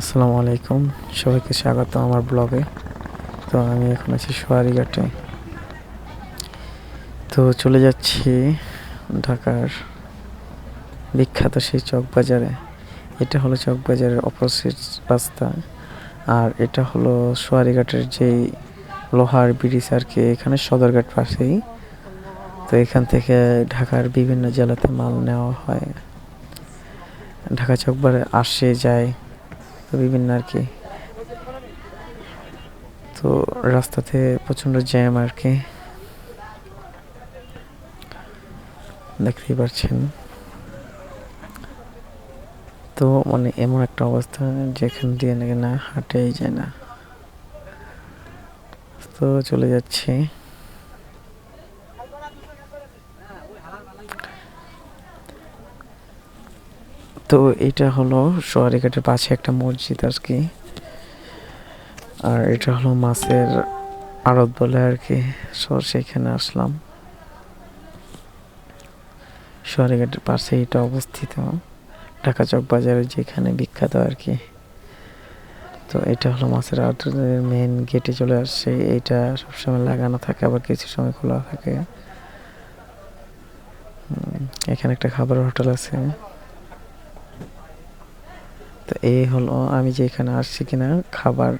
আসসালামু আলাইকুম। সবাইকে স্বাগত আমার ব্লগে। তো আমি এখন আছি সোয়ারিঘাটে তো চলে যাচ্ছি ঢাকার বিখ্যাত সেই চকবাজারে। এটা হলো চকবাজারের অপোজিট রাস্তা। আর এটা হলো সোয়ারিঘাটের যেই লোহার ব্রিজ আর কি, এখানে সদরঘাট পাশেই। তো এখান থেকে ঢাকার বিভিন্ন জেলাতে মাল নেওয়া হয়। ঢাকা চকবারে আসে, যায়। বিভিন্ন আর কি। তো রাস্তাতে প্রচণ্ড জ্যাম আর কি। দেখতেই পারছেন তো মানে এমন একটা অবস্থা যেখান দিয়ে নাকি না হাঁটেই যায় না। তো চলে যাচ্ছি। তো এটা হলো সোয়ারিঘাটের পাশে একটা মসজিদ আর কি আর এটা হলো মাছের আড়ত বলে আর কি সো সেখানে আসলাম। সোয়ারিঘাটের পাশে এটা অবস্থিত। ঢাকা চক বাজারে যেখানে বিখ্যাত আর কি তো এটা হলো মাছের আড়তের মেন গেটে চলে আসছে। এইটা সবসময় লাগানো থাকে, আবার কিছু সময় খোলা থাকে। এখানে একটা খাবার হোটেল আছে। তো এই হলো আমি যে এখানে আসছি কিনা খাবার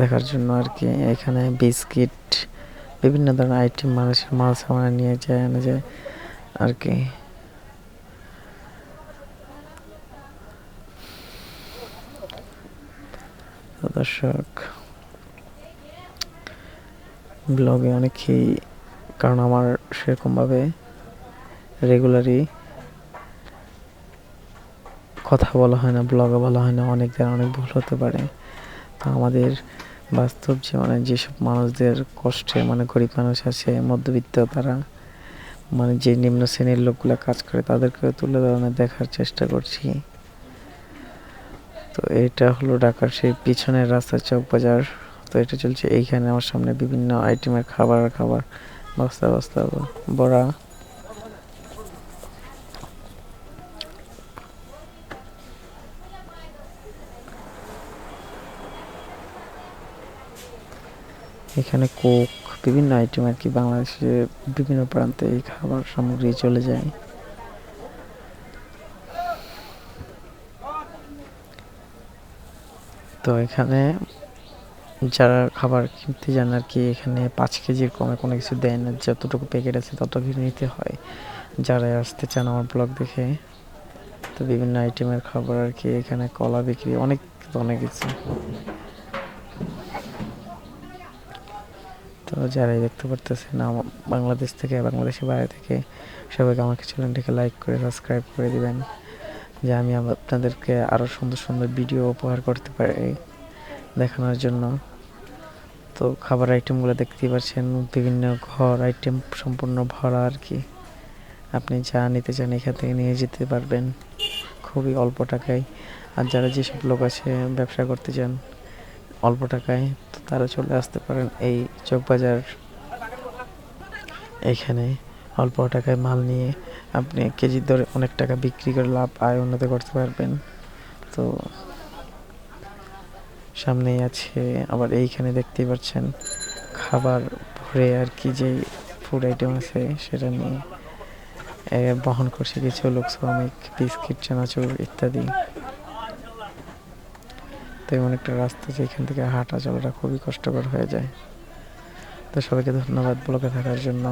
দেখার জন্য আর কি। এখানে বিস্কিট, বিভিন্ন ধরনের আইটেম মানুষের মাল সামান নিয়ে যায় আনা যায় আর কি। দর্শক ব্লগে অনেকেই, কারণ আমার সেরকমভাবে রেগুলারই কথা বলা হয় না ব্লগে বলা হয় না অনেকদের অনেক ভুল হতে পারে। তো আমাদের বাস্তব জীবনে যেসব মানুষদের কষ্টে মানে গরিব মানুষ আছে, মধ্যবিত্ত তারা মানে যে নিম্ন শ্রেণির লোকগুলো কাজ করে তাদেরকে তুলে ধরনের দেখার চেষ্টা করছি। তো এটা হলো ঢাকার সেই পিছনের রাস্তা চক বাজার। তো এটা চলছে এইখানে, আমার সামনে বিভিন্ন আইটেমের খাবার খাবার, বস্তা বস্তা, বড়া। এখানে কোক, বিভিন্ন আইটেম আর কি বাংলাদেশের বিভিন্ন প্রান্তে এই খাবার সামগ্রী চলে যায়। তো এখানে যারা খাবার কিনতে যান আর কি, এখানে পাঁচ কেজির কমে কোনো কিছু দেয় না, যতটুকু প্যাকেট আছে ততটুকু নিতে হয়। যারা আসতে চান আমার ব্লগ দেখে। তো বিভিন্ন আইটেমের খাবার আর কি এখানে কলা বিক্রি, অনেক অনেক কিছু। তো যারাই দেখতে পারতেছেন বাংলাদেশ থেকে, বাংলাদেশের বাইরে থেকে, সবাইকে আমাকে চ্যানেলটিকে লাইক করে সাবস্ক্রাইব করে দিবেন, যে আমি আপনাদেরকে আরও সুন্দর সুন্দর ভিডিও উপহার করতে পারি, দেখানোর জন্য। তো খাবার আইটেমগুলো দেখতেই পাচ্ছেন, বিভিন্ন ঘর আইটেম সম্পূর্ণ ভরা আর কি। আপনি যা নিতে চান এখান থেকে নিয়ে যেতে পারবেন, খুবই অল্প টাকায়। আর যারা যেসব লোক আছে, ব্যবসা করতে চান, অল্প টাকায় তারা চলে আসতে পারেন এই চকবাজার। এখানে অল্প টাকায় মাল নিয়ে আপনি কেজির দরে অনেক টাকা বিক্রি করে লাভ, আয় উন্নতি করতে পারবেন। তো সামনেই আছে আবার এইখানে দেখতেই পাচ্ছেন খাবার ভরে আর কি যে ফুড আইটেম আছে সেটা নিয়ে বহন করছে কিছু লোক, শ্রমিক, বিস্কিট, চানাচুর ইত্যাদি। তো এমন একটা রাস্তা যেখান থেকে হাঁটা চলাটা খুবই কষ্টকর হয়ে যায়। তো সবাইকে ধন্যবাদ ব্লকে থাকার জন্য।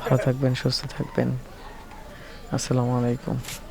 ভালো থাকবেন, সুস্থ থাকবেন। আসসালামু আলাইকুম।